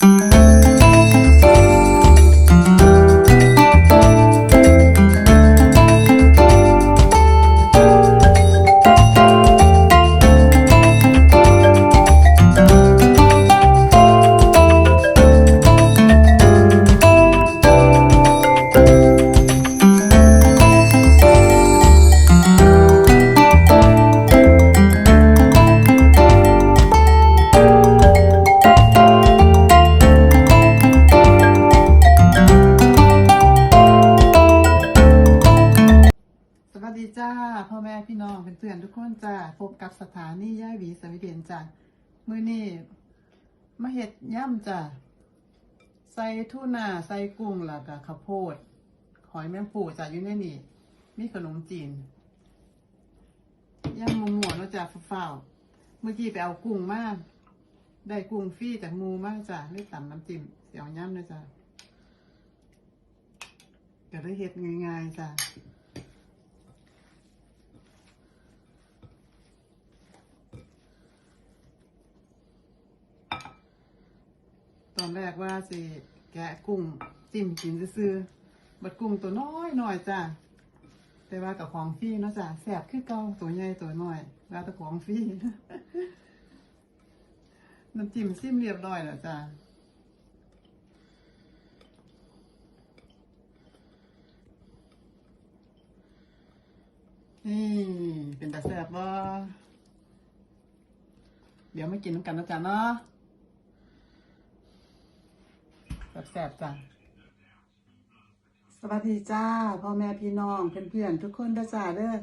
ส พ่อแม่พี่น้องเป็นเพื่อนทุกคนจ้าพบกับสถานีย่ายหวีสวีเดนจ้ามื้อนี้มาเฮ็ดย่ำจ้าใส่ทูน่าใส่กุ้งแล้วก็ข้าวโพดหอยแมงปูจ้าอยู่ในนี่มีขนมจีนย่ำหมูหมวแล้วจ้าฟ้าวๆเมื่อกี้ไปเอากุ้งมาได้กุ้งฟรีจากหมูมากจ้าเลยตำน้ำจิ้มเสียวย่ำเลยจ้าก็ได้เฮ็ดง่ายๆจ้า ตอนแรกว่าสิแกะกุ้งจิ้มกินซื้อๆบัดกุ้งตัวน้อยหน่อยจ้ะแต่ว่ากับของฟรีเนาะจ้ะแสบคือเก่าตัวใหญ่ตัวน้อยแล้วแต่ของฟรีน้ำจิ้มซิมเรียบร้อยแล้วจ้ะนี่เป็นตาแสบบ่เดี๋ยวมากินน้ำกันนะจ๊ะเนาะ แสบๆจ้ะสวัสดีจ้าพ่อแม่พี่น้องเพื่อนๆทุกคนด้จ้าเด้อ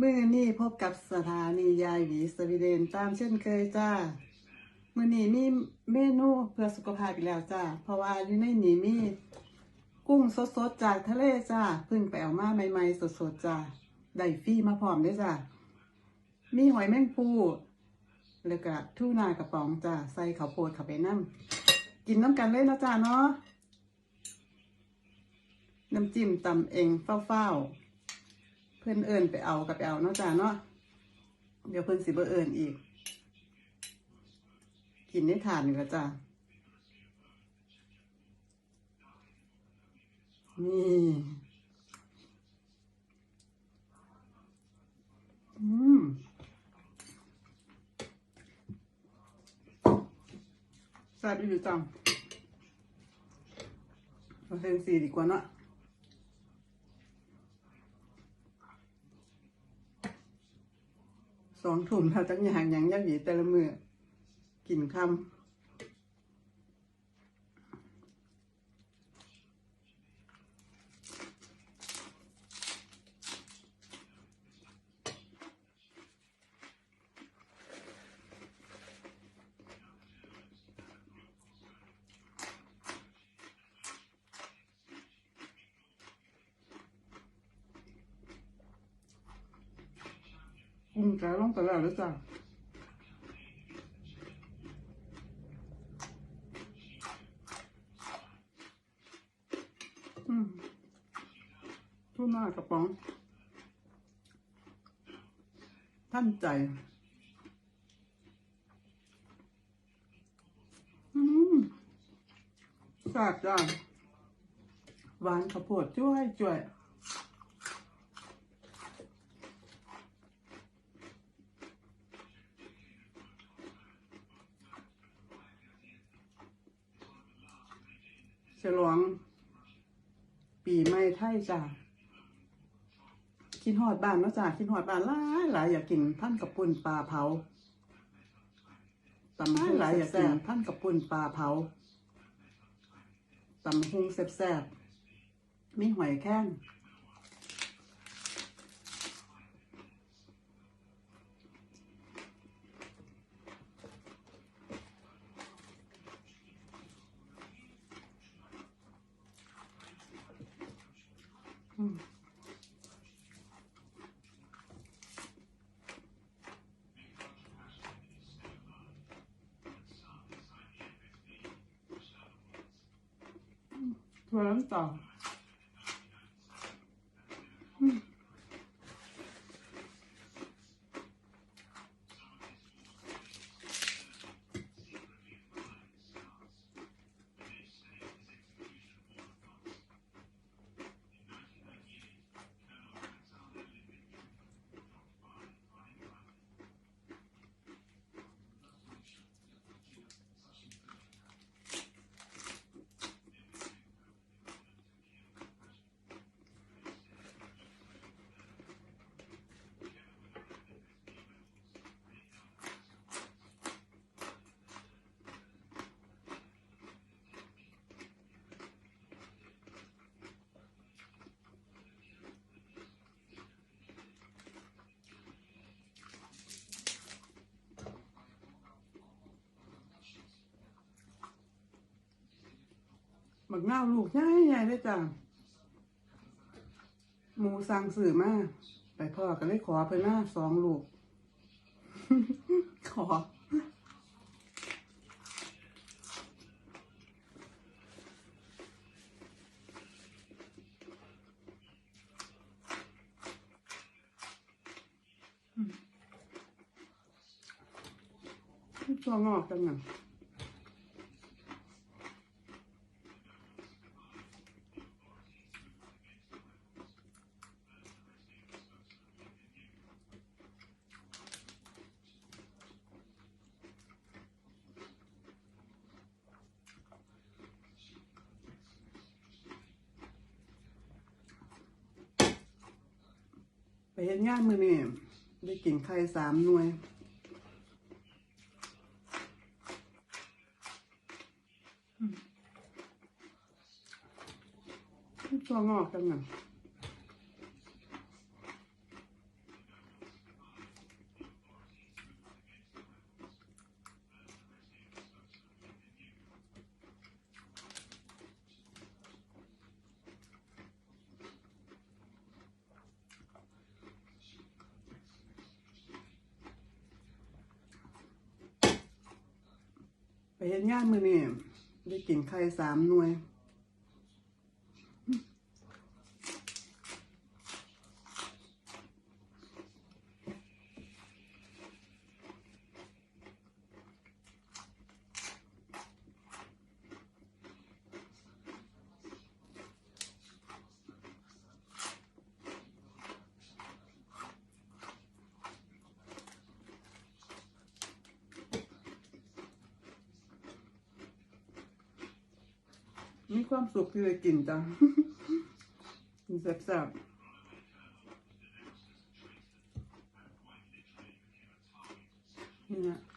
มื้อนี้พบกับสถานียายหวีสวีเดนตามเช่นเคยจ้ามื้อนี้มีเมนูเพื่อสุขภาพอีกแล้วจ้าเพราะว่าอยู่ในนี้มีกุ้งสดๆจากทะเลจ้าเพิ่งไปเอามาใหม่ๆสดๆจ้าได้ฟรีมาพร้อมด้วยจ้ามีหอยแมงปูแล้วก็ทูน่ากระป๋องจ้าใส่ข้าวโพดเข้าไปน้ำ กินน้ำกันเลยนะจ๊ะเนาะน้ำจิ้มตำเองเฝ้าๆเพื่อนเอิญไปเอากับไปเอาเนาะจ้าเนาะเดี๋ยวเพื่อนสิบเอิญอีก กินได้ทานอยู่ละจ้านี่ อืม แซ่บอยู่จังเราเซนสีดีกว่าเนะสองถุ่มเราจักอย่างอย่างยักหยีแต่ละมือกินคำ กุ้งแกลงแต่แล้วหรือจ้ะอืมทุ่หน้ากระป๋อง ท่านใจ อืมแซ่บจ้าหวานข้าวโพดจ้วยจ้วย ฉลอง ปีใหม่ไทยจ้ากินหอดบ้านเนาะจ้ากินหอดบ้านหลายหลายอยากกินท่านกับปุ่นปลาเผาตำหงหลายอยากกินท่านกับปุ่นปลาเผาตำหุงแซ่บๆมีหอยแข้งอืม ถั่ บักหน้าวลูกใหญ่ใหญ่เลยจ้ะหมูสั่งสื่อมาไปพ่อก็เลยขอเพิ่หน้าสองลูก ขอตัวงอกจังอะ เห็นงานมือนี่ได้กินไข่สามหน่วยตัวงอกจังอะ ไปเห็นงานมือนี่ได้กินไข่สามหน่วย มีความสุขที่ได้กินจังกินแซ่บๆนี่นะ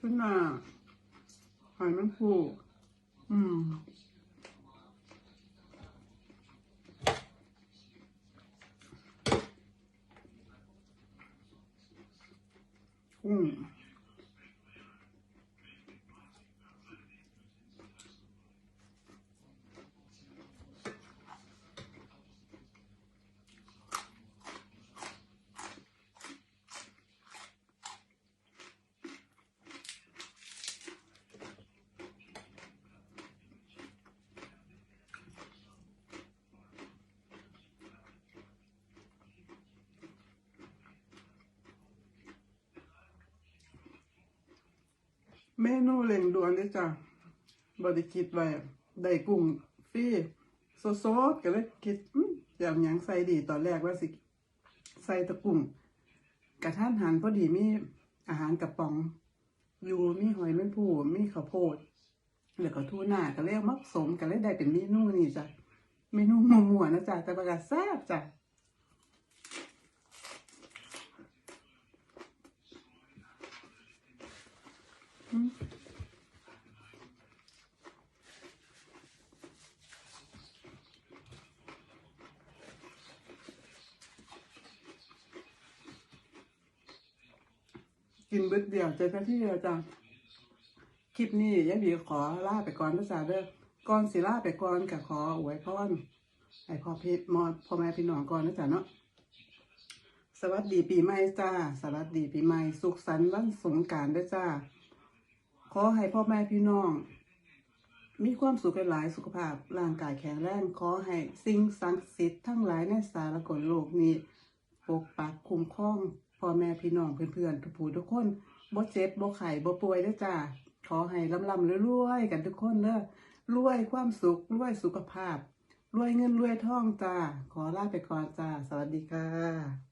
ขึ้นมาหอยแมันผูอืม อืม เมนูเร่งด่วนเลยจ้ะบไดิคิดไว้ได้กุ้งฟรีสดๆก็เลยคิดอย่างหยังใส่ดีตอนแรกว่าสิ ใส่ตะกุ้งกระท่านหันพอดีมีอาหารกระป๋อง อยู่มีหอยแมงผู้มีข้าวโพดแล้วก็ทูน่าก็เลยเอามักสมก็เลยได้เป็นเมนูนี่จ้ะเมนูมั่วๆนะจ๊ะแต่ประกาศแซ่บจ้ะ กินเบิดเดียวเจอกันที่เดียวจ้ะคลิปนี้ยายบีขอลาไปก่อนนะจ๊ะเด้อก่อนสิลาไปก่อนกับขออวยพรให้พ่อพี่มอพ่อแม่พี่น้องก่อนนะจ๊ะเนาะสวัสดีปีใหม่จ้า สวัสดีปีใหม่ สุขสันต์วันสงกรารด้วยจ้า ขอให้พ่อแม่พี่น้อง มีความสุขหลายสุขภาพร่างกายแข็งแรงขอให้สิ่งศักดิ์สิทธิ์ทั้งหลายในสารกลโลกนี้ปกปักคุ้มครองพ่อแม่พี่น้องเพื่อนๆทุกผู้ทุกคนบ่เจ็บบ่ไข้บ่ป่วยเด้อจ้าขอให้ลำๆรวยๆกันทุกคนเด้อรวยความสุขรวยสุขภาพรวยเงินรวยทองจ้าขอลาไปก่อนจ้า สวัสดีค่ะ